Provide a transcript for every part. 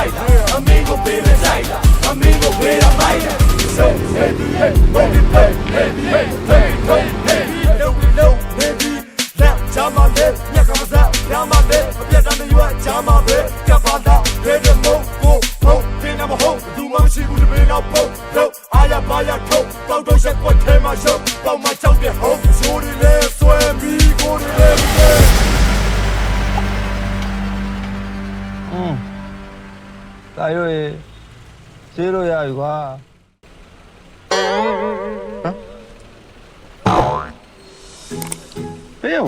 ပေးမဲ့ခိုက်လားအမင်းကိုပေးမဲ့ကြိုက်လားအမင်းကိုပေးရမိုက်လား Say hey hey hey hey hey hey hey hey no ဘေးရော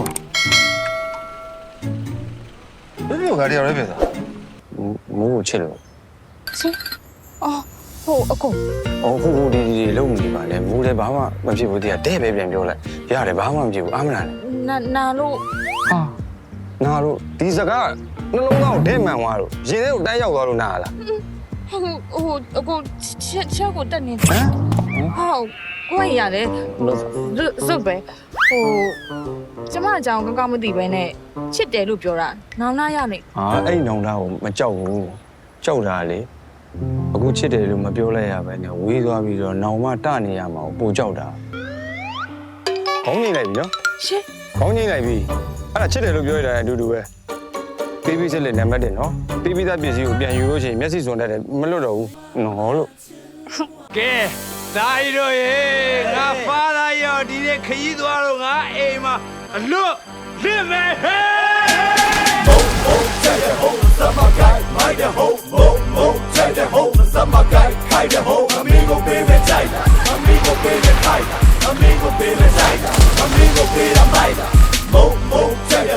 ဘေးရောကတည်းကလည်းဖြစ်တာမိုးကိုချစ်လို့ရှင်အော်ဟိုအကိုဟိုခုခုဒီဒီလုံးနေပါလေမိုးလည်းဘာမှမဖြစ်ဘူးတည်းကတဲ့ပဲပြန်ပြောလိုက်ရတယ်ဘာမှမဖြစ်ဘူးအာမနာလေနာနာလို့ဟာနာတို့ဒီစကားနှလုံးသားကိုဒဲမှန်သွားလို့ရင်ထဲကိုတန်းရောက်သွားလို့နာလားဟိုဟိုအကိုချက်ချက်ကိုတက်နေတယ်ဟမ်ဟုတ်ကိုရရတယ်ဇုတ်ပဲ ဟိုကျမအကြောင်းကောင်းကောင်းမသိပဲနဲ့ချစ်တယ်လို့ပြောတာနောင်နာရနေဟာအဲ့နောင်သားကိုမကြောက်ဘူးကြောက်တာလေအခုချစ်တယ်လို့မပြောလိုက်ရပဲနဲ့ဝေးသွားပြီးတော့နောင်မတနေရမှာကိုပိုကြောက်တာခေါင်းနေလိုက်ပြီနော်ရှင်ခေါင်းငိမ့်လိုက်ပြီအဲ့ဒါချစ်တယ်လို့ပြောရတာအတူတူပဲပေးပြီးချက်လက်နံပါတ်1နော်ပေးပြီးသားပစ္စည်းကိုပြန်ယူလို့ရှိရင်မျက်စိစုံတတ်တယ်မလွတ်တော့ဘူးနော်လို့ကဲတာရွေးငါဖားလာရော ဒီနေ့ခရီးသွားတော့ငါအိမ်မှာအလွတ်လစ်မယ်ဟဲ့ Mo mo chạy the hole, sắp mà cài, mai the hole. Mo mo chạy the hole, sắp mà cài, khai the hole. Amigo baby chạy, amigo baby khai, amigo baby chạy, amigo baby bay. Mo mo chạy the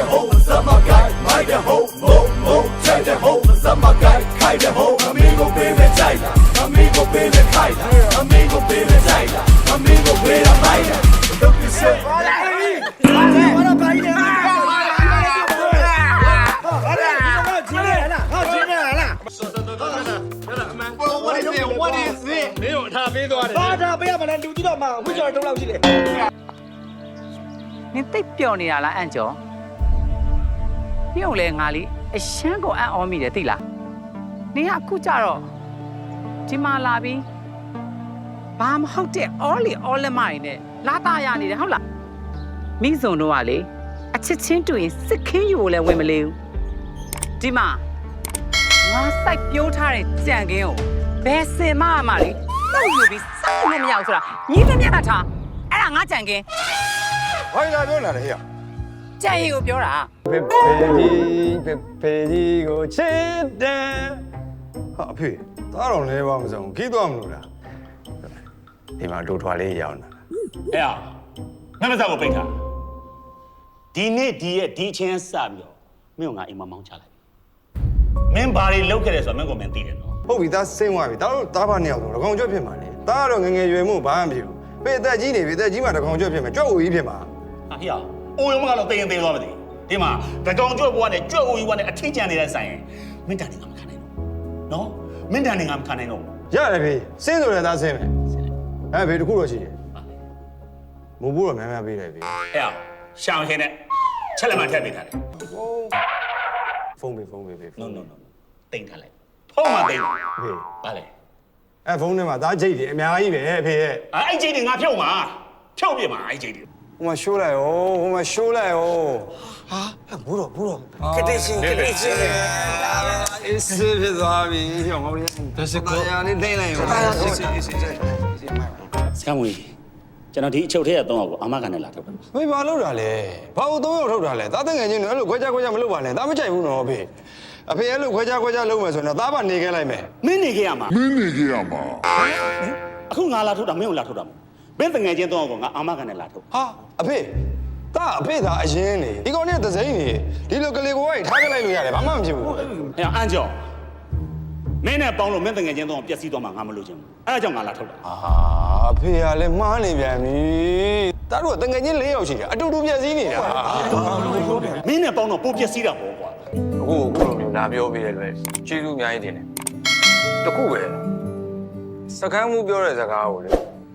ဘာသာပေးရမလဲလူကြီးတော့မှဝိကျော်တုံးလောက်ရှိတယ်နင်သိပ်ပျော်နေတာလားအန်ကျော်ညို့လဲငါလေးအရှမ်းကိုအံ့ဩမိတယ်သိလားနင်ကအခုကြတော့ဒီမှာလာပြီးဘာမဟုတ်တဲ့အော်လီအော်လက်မတွေနဲ့လာတာရနေတယ်ဟုတ်လားမိစုံတို့ကလေအချစ်ချင်းတူရင်စစ်ခင်းယူကိုလည်းဝင်မလေးဘူးဒီမှာငါစိုက်ပြိုးထားတဲ့ကြံကင်းကို ဘယ်စင်မအမလေးတော့ယူပြီးစောက်လို့မရဘူးဆိုတာညီးမမြတ်ထားအဲ့ဒါငါကြံကင်းဘာလာပြောလာလဲဟဲ့ကြံရီကိုပြောတာဖေဖေကြီးဖေဖေကြီးကိုချစ်တယ်ဟာအဖေသားတော်လဲပါမစုံခီးသွားမလို့လားဒီမှာဒိုထွာလေးရောက်နေတာအဲ့ဟာမမစားကိုပိတ်ထားဒီနေ့ဒီရဲ့ဒီအချင်းစပြီးတော့မင်းကငါအိမ်မှာမောင်းချလိုက် မင်းဘာတွေလုပ်ခဲ့တယ်ဆိုတော့မင်းကမင်းသိတယ်နော်ဟုတ်ပြီသားစင်းသွားပြီသားတို့သားဖာနှစ်ယောက်ဆိုတော့ကောင်ကျွတ်ဖြစ်မှာလေသားကတော့ငငယ်ရွယ်မှုဘာမှမဖြစ်ဘူးဖေအသက်ကြီးနေပြီအသက်ကြီးမှတကောင်ကျွတ်ဖြစ်မှာကြွက်ဦးကြီးဖြစ်မှာဟာဟိယအိုယုံကတော့တင်းရင်တင်းသွားမသိဒီမှာတကောင်ကျွတ်ဘွားနဲ့ကျွတ်ဦးကြီးဘွားနဲ့အထီးကျန်နေတဲ့ဆိုင်ရင်မင်းတန်နေငါမခံနိုင်တော့နော်မင်းတန်နေငါမခံနိုင်တော့ရတယ်ဖေစင်းဆိုလည်းသားစင်းမယ်အဲဖေတခုတော့ရှိတယ်မိုးဘူးတော့များများပေးတယ်ဖေအဲ့ဟာရှောင်းခင်းနဲ့ချက်လက်မှထည့်ပေးထားတယ်ဖု န်းပေးဖုန်းပေးဖေ no no no တိတ်ထားလိုက်ဖုန်းမတိတ်ဘူးဖေဗါလေအဲဖုန်းထဲမှာသားကြိတ်တယ်အများကြီးပဲဖေရဲ့အဲ့အဲ့ကြီးတွေငါဖြုတ်မှာဖြုတ်ပြမှာအဲ့ကြီးတွေဟိုမှာရှိုးလိုက်အောင်ဟိုမှာရှိုးလိုက်အောင်ဘူးတော့ဘူးတော့ကတိရှင်ကတိရှင်အေးစစ်ဖြစ်သွားပြီဟောငေါလေးတစ်စကောရာလေးဒိမ့်လိုက်အောင်စကမ်းဝင်ကျွ န်တော်ဒီအချုပ်ထဲကသုံးအောင်ကိုအာမခံနဲ့လာထုတ်တာမေးဘာလုပ်တာလဲဘာလို့သုံးယောက်ထုတ်တာလဲသားတငယ်ချင်းတွေအဲ့လိုခွဲခြားခွဲခြားမလုပ်ပါနဲ့သားမကြိုက်ဘူးနော်အဖေအဖေအဲ့လိုခွဲခြားခွဲခြားလုပ်မယ်ဆိုရင်တော့သားပါနေခဲ့လိုက်မယ်မင်းနေခဲ့ရမှာမင်းနေခဲ့ရမှာအခုငါလာထုတ်တာမင်းကိုလာထုတ်တာမဟုတ်ဘင်းတငယ်ချင်းသုံးအောင်ကိုငါအာမခံနဲ့လာထုတ်ဟာအဖေသားအဖေသာအရင်နေဒီကောင်နဲ့သစိမ့်နေဒီလိုကလေးကိုထားခဲ့လိုက်လို့ရတယ်ဘာမှမဖြစ်ဘူးဟဲ့အန်ကျော် မင်းနဲ့ပေါင်းလို့မင်းတငယ်ချင်းသုံးအောင်ပျက်စီးသွားမှာငါမလို့ချင်ဘူးအဲ့ဒါကြောင့်ငါလာထုတ်တာအာအဖေကလည်းမှားနေပြန်ပြီသားတို့ကတငယ်ချင်း၄ယောက်ရှိတယ်အတူတူပြည့်စည်နေတာမင်းနဲ့ပေါင်းတော့ပိုပျက်စီးတာပေါ့ကွာအခုအခုလိုမျိုးလာပြောပြတယ်လွယ်ကျေးဇူးအများကြီးတင်တယ်တခုပဲစကမ်းမှုပြောတဲ့စကားကိုလေ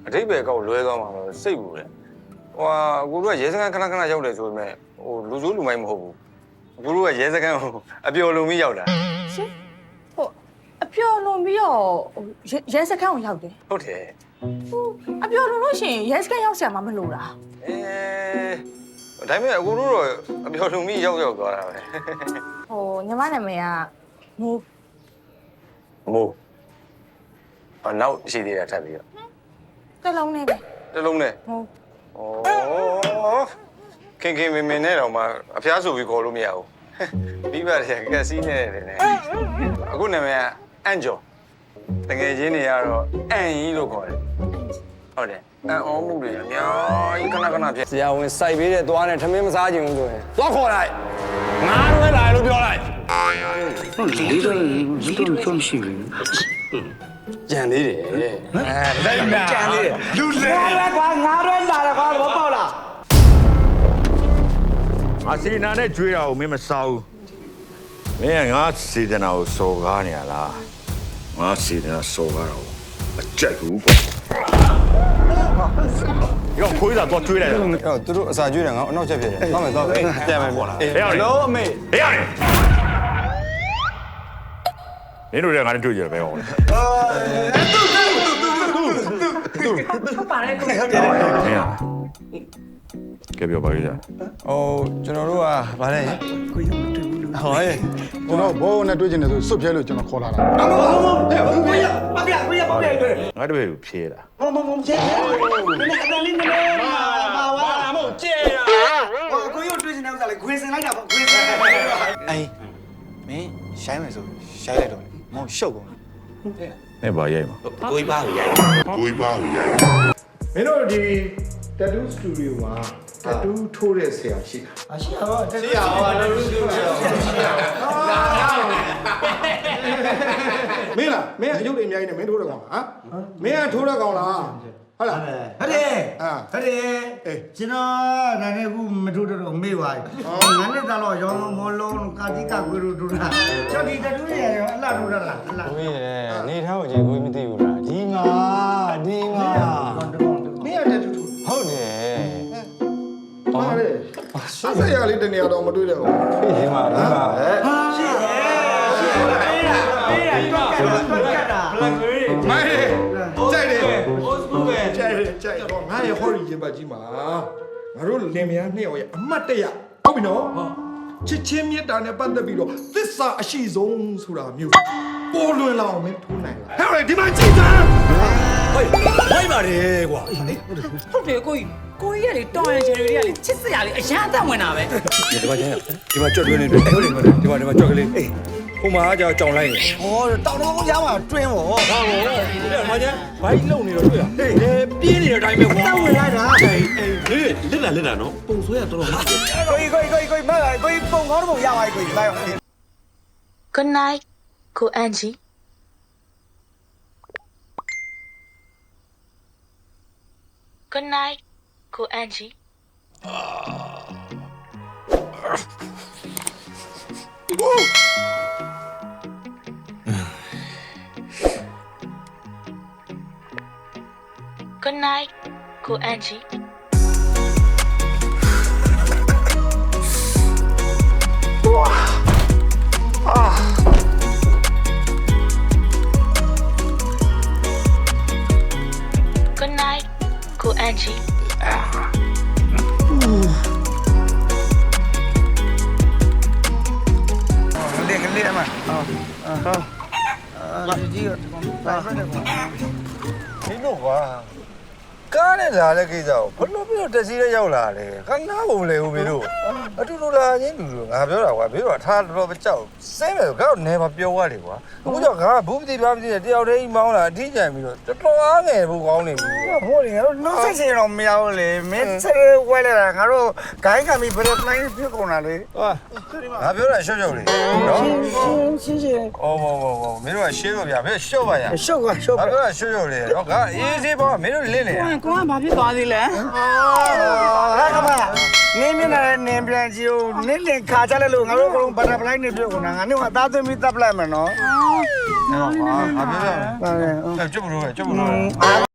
အတိတ်ပဲကောက်လွဲသွားမှာတော့စိတ်ဘူးလေဟိုဟာကိုတို့ကရဲစခန်းခဏခဏရောက်တယ်ဆိုပေမဲ့ဟိုလူစိုးလူမိုင်းမဟုတ်ဘူးအခုတို့ကရဲစခန်းကိုအပျော်လုံပြီးရောက်တာရှင်ဟိုအ ပျော်လွန်ပြီးတော့ဟိုရဲရဲစခန်းကိုရောက်တယ်ဟုတ်တယ်ဟိုအပျော်လွန်လို့ရှိရင်ရဲစခန်းရောက်ဆရာမမလို့လားအဲဒါပေမဲ့အခုတို့တော့အပျော်လုံပြီးရောက်ရောက်သွားတာပဲဟိုညီမနာမည်ကမူမို့အနောက်ရှိသေးတာထပ်ပြီးတော့တစ်လုံးနဲ့ပဲတစ်လုံးနဲ့ဟိုဩခင်ခင်မင်မင်နဲ့တော့မှအဖျားဆိုပြီးခေါ်လို့မရဘူးပြီးပါတယ်ကက်စီနဲ့နေနေအခုနာမည်က အန်ဂျောတကယ်ချင်းတွေကတော့အန်ကြီးလို့ခေါ်တယ်ဟုတ်တယ်အန်အောင်မှုတွေအများကြီးခဏခဏဖြစ်ဆရာဝန်စိုက်ပေးတဲ့သွားနဲ့ထမင်းမစားခြင်းဘူးဆိုရင်သွားခေါ်လိုက်ငါရွေးလာလို့ပြောလိုက်ကြံသေးတယ်အဲလိုက်နာကြံသေးတယ်လူလေကွာငါတော့လာတယ်ကွာဘောပေါက်လားငါစီနာနဲ့ကြွေးတာကိုမင်းမစားဘူးမင်းကငါစီဒနာကိုစော်ကားနေရလား ငါစီဒနာစော်ကားတော့အကြက်ဘူးပေါ့ရောခွေးသာတော့ကြွေးလိုက်တာအဲ့သူတို့အစာကျွေးတယ်ငါအနောက်ချက်ဖြစ်တယ်သွားမယ်သွားမယ်ပြန်မယ်ပေါ့လားဟဲ့အောင်လို့အမေဟဲ့အောင်နင်တို့လည်းငါနဲ့တွေ့ကြတယ်ပဲဟောလေဟုတ်ပါတယ်ကိုဟုတ်တယ်ကဲပြောပါကြဟိုကျွန်တော်တို့ကဗါလဲကိုရုံမတွေ့ဘူးလို့ ဟောရဲ့ကျွန်တော်ဘောနဲ့တွေ့ကျင်တယ်ဆိုစွတ်ပြဲလို့ကျွန်တော်ခေါ်လာတာကိုရပါပြကိုရပါပြကိုရငါတပည့်ကိုဖြေတာမမမကျဲနည်းနည်းလေးနည်းနည်းပါဝါမဟုတ်ကျဲရကိုရတွေ့ကျင်တဲ့ဥစ္စာလေးခွေစင်လိုက်တာပေါ့ခွေစင်အေးမင်းရှိုင်းမယ်ဆိုရှိုင်းလိုက်တော့မောင်ရှုပ်ကုန်နဲ့ပါရိုက်မှာကိုကြီးပါကိုရိုက်မင်းတို့ဒီတတူးစတူဒီယိုမှာ တတူးထိုးတဲ့ဆရာရှိတာအရှိအောင်တက်ရှိအောင်တူတူတူမင်းလားမင်းအယုတ်တွေအများကြီးနဲ့မင်းထိုးတဲ့ကောင်လားဟမ်မင်းကထိုးတဲ့ကောင်လားဟုတ်လားဟုတ်တယ်အာဟုတ်တယ်အေးကျွန်တော်နာနေခုမထိုးတော့မေ့ပါဘူးငါနဲ့တော့ရောင်းမောလုံးကာတိကကွေတို့တို့လားကျွန်တော်ဒီတတူးရရောအလှထိုးရလားအလှကိုကြီးရဲ့နေထားကိုကြီးကိုကြီးမသိဘူး ဟုတ်ပါတယ်အဆက်ရလေးတနေရာတော့မတွေ့တော့ဘူးဒီမှာဒီမှာရှေ့ရှေ့ပေးတာပေးတာဒီမှာကတ်တာဘလက်ရီမိုင်းကြိုက်တယ်ဟိုစပူပဲကြိုက်တယ်ကြိုက်တော့ငါရဟောရီရေပတ်ကြီးမှာငါတို့လင်မယားနှစ်ယောက်ရဲ့အမတ်တရဟုတ်ပြီနော်ဟုတ်ချစ်ချင်းမြတ်တာနဲ့ပတ်သက်ပြီးတော့သစ္စာအရှိဆုံးဆိုတာမျိုးပေါ်လွင်လာအောင်မင်းထိုးနိုင်လားဟဲ့ဒီမှာကြည့်စမ်း တာဟုတ်တယ်ကိုကြီးကိုကြီးကလေတော်ရန်ချယ်တွေကလေချစ်စရာလေအရန်အသက်ဝင်တာပဲဒီမှာကျင်းဒီမှာကြွက်တွင်းနေတယ်ဟုတ်တယ်ဒီမှာဒီမှာကြွက်ကလေးအေးဟိုမှာကကြောင်ကြောင်လိုက်နေဟောတောင်တော်ကြားမှာတွင်းပေါ့ဟာဟိုဒီမှာကျင်းဘာကြီးလုံနေတော့တွေ့လားဟေးပြေးနေတဲ့အတိုင်းပဲကွာတောင်းဝင်လိုက်တာလစ်လာလစ်လာနော်ပုံဆွဲရတော့မှာကိုကြီးကိုကြီးကိုကြီးကိုကြီးမလာကိုကြီးပုံကောင်းတော့ပုံရပါကိုကြီးလိုက်အောင် Good night ကိုအန်ဂျီ Good night ကိုအန်ဂျီ Good night ကိုအ ဟာဒီကြီးကပါဖက်တယ်ပေါ့မင်းတို့ ကွာကားနဲ့လာတဲ့ကိစ္စကိုဘလို့ပြီးတော့တက်စီနဲ့ရောက်လာတယ်ခဏဘုံလေဦးမင်းတို့အတူတူလာချင်းလူလူငါပြောတာကွာမင်းတို့ကထားတော်တော်ကြောက်စင်းမယ်ကတော့နေမပြောရလေကွာအခုကြောင့်ငါကဘူးပတိပါပတိနဲ့တယောက်တည်းမောင်းလာအထီးကြံပြီးတော့တော်တော်အားငယ်ဖို့ကောင်းနေပြီဟိုလေငါတို့နှုတ်ဆက်ချင်တော့မရဘူးလေမင်းစရဝဲလာတာငါတို့ဂိုင်းကမီဘယ်လိုတိုင်းဖြစ်ကုန်တာလေဟာငါပြောတာရှော့ရှော့လေးနော်ရှင်းရှင်းအော်ဘောဘောဘောမင်းတို့ကရှင်းလို့ဗျာမင်းရှော့ပါရရှုပ်ကရှုပ်ငါပဲပြောတာရှော့ရှော့လေးနော်ငါအေးစေးပေါ့မင်းတို့လင့်နေရကိုကဘာဖြစ်သွားသေးလဲဟာကမနင်းမြနေနင်းပြန်ကြည့်ဦးနင်းလင်ခါကြလဲလို့ငါတို့ကတော့ဘတ်တဖလိုက်နေပြုတ်ကုန်တာငါတို့ကအသားသွင်းပြီးတပ်ပလိုက်မယ်နော်ငါပြောပြမယ်ဟုတ်တယ်ကျုပ်ဘလို့ပဲကျုပ်ဘလို့အာ